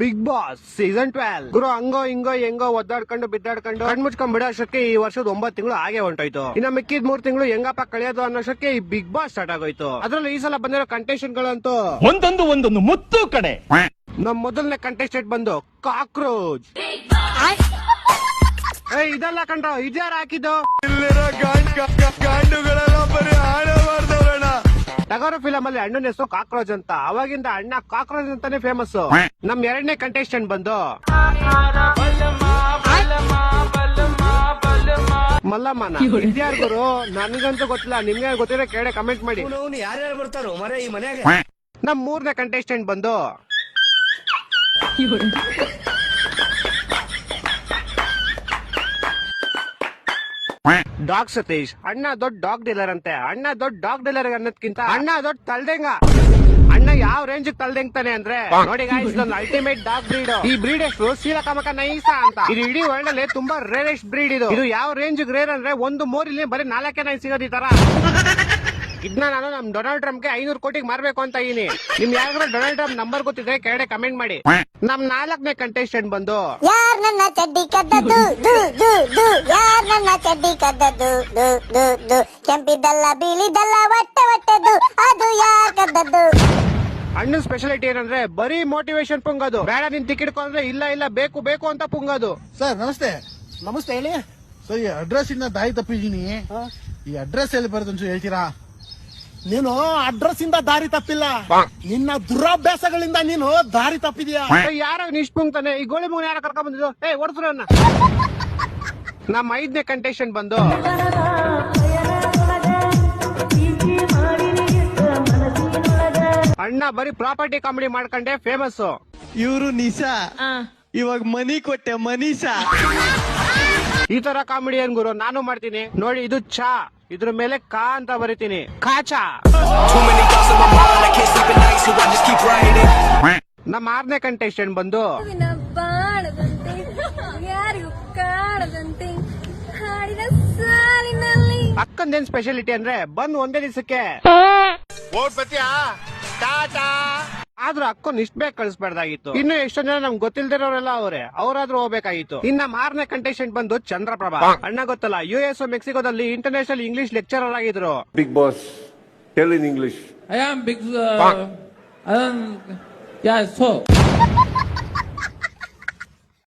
Big Boss season twelve ಗುರು ಹಂಗೋ ಹಿಂಗೋ ಹೆಂಗೋ ಒದ್ದಾಡ್ಕೊಂಡು ಬಿದ್ದಾಡ್ಕೊಂಡು ಕಣ್ ಮುಚ್ಕೊಂಡ್ ಬಿಡೋ ಅಷ್ಟಕ್ಕೆ ಈ ವರ್ಷದ ಒಂಬತ್ತು ತಿಂಗಳು ಹಾಗೆ ಹೊಂಟೋಯ್ತು. ಇನ್ನ ಮಿಕ್ಕಿದ ಮೂರ್ ತಿಂಗಳು ಹೆಂಗಪ್ಪ ಕಳೆಯೋದು ಅನ್ನೋಷ್ಟಕ್ಕೆ ಈ ಬಿಗ್ ಬಾಸ್ ಸ್ಟಾರ್ಟ್ ಆಗೋಯ್ತು. ಅದ್ರಲ್ಲಿ ಈ ಸಲ ಬಂದಿರೋ ಕಂಟೆಸ್ಟೆಂಟ್ ಗಳಂತೂ ಒಂದೊಂದು ಒಂದೊಂದು ಮುತ್ತು ಕಡೆ. ನಮ್ ಮೊದಲನೇ ಕಂಟೆಸ್ಟೆಂಟ್ ಬಂದು ಕಾಕ್ರೋಚ್. ಇದೆಲ್ಲ ಇದಲ್ಲ ಕಂಡ್ರ ಇದ್ಯಾರ ಹಾಕಿದ್ದು? ಟಗರು ಫಿಲಂ ಅಲ್ಲಿ ಅಣ್ಣನ ಹೆಸರು ಕಾಕ್ರೋಜ್ ಅಂತ. ಅವಾಗಿಂದ ಅಣ್ಣ ಕಾಕ್ರೋಜ್ ಅಂತಾನೆ ಫೇಮಸ್ ನಮ್ ಎರಡನೇ ಕಂಟೆಸ್ಟೆಂಟ್ ಬಂದು. ಮಲ್ಲಮ್ಮನ. ಇದ್ಯಾರ್ ಗುರು ನನಗಂತೂ ಗೊತ್ತಿಲ್ಲ ನಿಮ್ಗೆ ಗೊತ್ತಿರೋ ಕೇಳಿ ಕಮೆಂಟ್ ಮಾಡಿ. ಯಾರ್ಯಾರು ಬರ್ತಾರೋ ಮರೆ ಈ ಮನೆಗೆ ನಮ್ ಮೂರನೇ ಕಂಟೆಸ್ಟೆಂಟ್ ಬಂದು. ಡಾಗ್ ಸತೀಶ್ ಅಣ್ಣ ದೊಡ್ಡ ಡಾಗ್ ಡೀಲರ್ ಅಂತೆ. ಅಣ್ಣ ದೊಡ್ಡ ಡಾಗ್ ಡೀಲರ್ ಅನ್ನೋದ್ಕಿಂತ ಅಣ್ಣ ದೊಡ್ಡ ತಲ್ದೆಂಗ. ಅಣ್ಣ ಯಾವ ರೇಂಜ್ ತಲ್ದೆಂಗ್ತಾನೆ ಅಂದ್ರೆ ನೋಡಿ ಗಾಯ್ಸ್ ಇದೊಂದು ಅಲ್ಟಿಮೇಟ್ ಡಾಗ್ ಬ್ರೀಡ್ ಈ ಬ್ರೀಡ್ ಎಷ್ಟು ಸೀಲಕಮಕ ನೈಸ ಅಂತ. ಇದು ಇಡೀ ವರ್ಲ್ಡ್ ಅಲ್ಲಿ ತುಂಬಾ ರೇರೆಸ್ಟ್ ಬ್ರೀಡ್ ಇದು. ಇದು ಯಾವ ರೇಂಜ್ ರೇರ್ ಅಂದ್ರೆ ಒಂದು ಮೋರಿಲಿ ಬರೀ ನಾಲ್ಕೇ ನೈಸ್ ಸಿಗೋದು ಈ ತರ. ಇದನ್ನ ನಾನು ನಮ್ ಡೊನಾಲ್ಡ್ ಟ್ರಂಪ್ಗೆ ಐನೂರು ಕೋಟಿಗೆ ಮಾರ್ಬೇಕು ಅಂತ ಇದೀನಿ. ನಿಮ್ ಯಾರಿಗಾರ ಡೊನಾಲ್ಡ್ ಟ್ರಂಪ್ ನಂಬರ್ ಗೊತ್ತಿದ್ರೆ ಕೆಳಗಡೆ ಕಮೆಂಟ್ ಮಾಡಿ. ನಮ್ ನಾಲ್ಕನೇ ಕಂಟೆಸ್ಟೆಂಟ್ ಬಂದು ಯಾರ್ ನನ್ನ ಚಡ್ಡಿ ಕದ್ದದ್ದು? ದು ದು ದು. ಯಾರ್ ನನ್ನ ಚಡ್ಡಿ ಕದ್ದದ್ದು? ದು ದು ದು. ಕೆಂಪಿದ್ದಲ್ಲ ಬೀಳಿದಲ್ಲ ಹೊಟ್ಟೆ ಹೊಟ್ಟೆದು ಅದು ಯಾರ್ ಕದ್ದದ್ದು? ಅಣ್ಣನ ಸ್ಪೆಷಾಲಿಟಿ ಏನಂದ್ರೆ ಬರೀ ಮೋಟಿವೇಶನ್ ಪುಂಗದು. ಬೇಡ ನಿನ್ ಟಿಕೆಟ್ ಕೊಂಡ್ರೆ ಇಲ್ಲ ಇಲ್ಲ ಬೇಕು ಬೇಕು ಅಂತ ಪುಂಗದು. ಸರ್ ನಮಸ್ತೆ. ನಮಸ್ತೆ ಹೇಳಿ. ಸರ್ ಈ ಅಡ್ರೆಸ್ ಇಂದ ದಾರಿ ತಪ್ಪಿದೀನಿ ಈ ಅಡ್ರೆಸ್ ಎಲ್ಲಿ ಬರುತ್ತೆ ಅಂತ ಹೇಳ್ತೀರಾ? ನೀನು ಅಡ್ರೆಸ್ ಇಂದ ದಾರಿ ತಪ್ಪಿಲ್ಲ. ನಿನ್ನ ದುರಾಭ್ಯಾಸಗಳಿಂದ ನೀನು ದಾರಿ ತಪ್ಪಿದ್ಯಾ? ಯಾರ ನಿಷ್ಪುಂಗ್ತಾನೆ ಈ ಗೋಳಿ ಮುಗಿನ ಯಾರ ಕರ್ಕೊಂಡ್ ಬಂದಿದ್ದು? ಏ ಅನ್ನ ನಮ್ಮ ಐದನೇ ಕಂಟೆಸ್ಟೆಂಟ್ ಬಂದು. ಅಣ್ಣ ಬರೀ ಪ್ರಾಪರ್ಟಿ ಕಾಮಿಡಿ ಮಾಡ್ಕೊಂಡೆ ಫೇಮಸ್ ಇವರು ನಿಶಾ. ಇವಾಗ ಮನಿ ಕೊಟ್ಟೆ ಮನೀಷಾ ಈ ತರ ಕಾಮಿಡಿ ಏನ್ ಗುರು? ನಾನು ಮಾಡ್ತೀನಿ. ನೋಡಿ ಇದು ಚಾ. ಇದ್ರ ಮೇಲೆ ಕಾ ಅಂತ ಬರಿತೀನಿ. ಕಾಚಾ. ನಮ್ಮ ಆರನೇ ಕಂಟೆಸ್ಟೆಂಟ್ ಬಂದು ಅಕ್ಕಂದೇನ್ ಸ್ಪೆಷಾಲಿಟಿ ಅಂದ್ರೆ ಬಂದ್ ಒಂದೇ ದಿವಸಕ್ಕೆ. ಆದ್ರೂ ಅಕ್ಕನ್ ಇಷ್ಟ ಬೇಗ ಕಳಿಸ್ಬಾರ್ದಾಗಿತ್ತು. ಇನ್ನು ಎಷ್ಟೊಂದ್ ಜನ ನಮ್ಗೆ ಗೊತ್ತಿಲ್ದಿರೋರೆಲ್ಲ ಅವರೇ ಅವರಾದ್ರೂ ಹೋಗ್ಬೇಕಾಗಿತ್ತು. ಇನ್ನ ಮಾರನೇ ಕಂಟೆಸ್ಟೆಂಟ್ ಬಂದು ಚಂದ್ರಪ್ರಭಾ. ಅಣ್ಣ ಗೊತ್ತಲ್ಲ ಯು ಎಸ್ ಮೆಕ್ಸಿಕೋದಲ್ಲಿ ಇಂಟರ್ನ್ಯಾಷನಲ್ ಇಂಗ್ಲಿಷ್ ಲೆಕ್ಚರರ್ ಆಗಿದ್ರು. Bigg Boss tell in English I am big. Uh,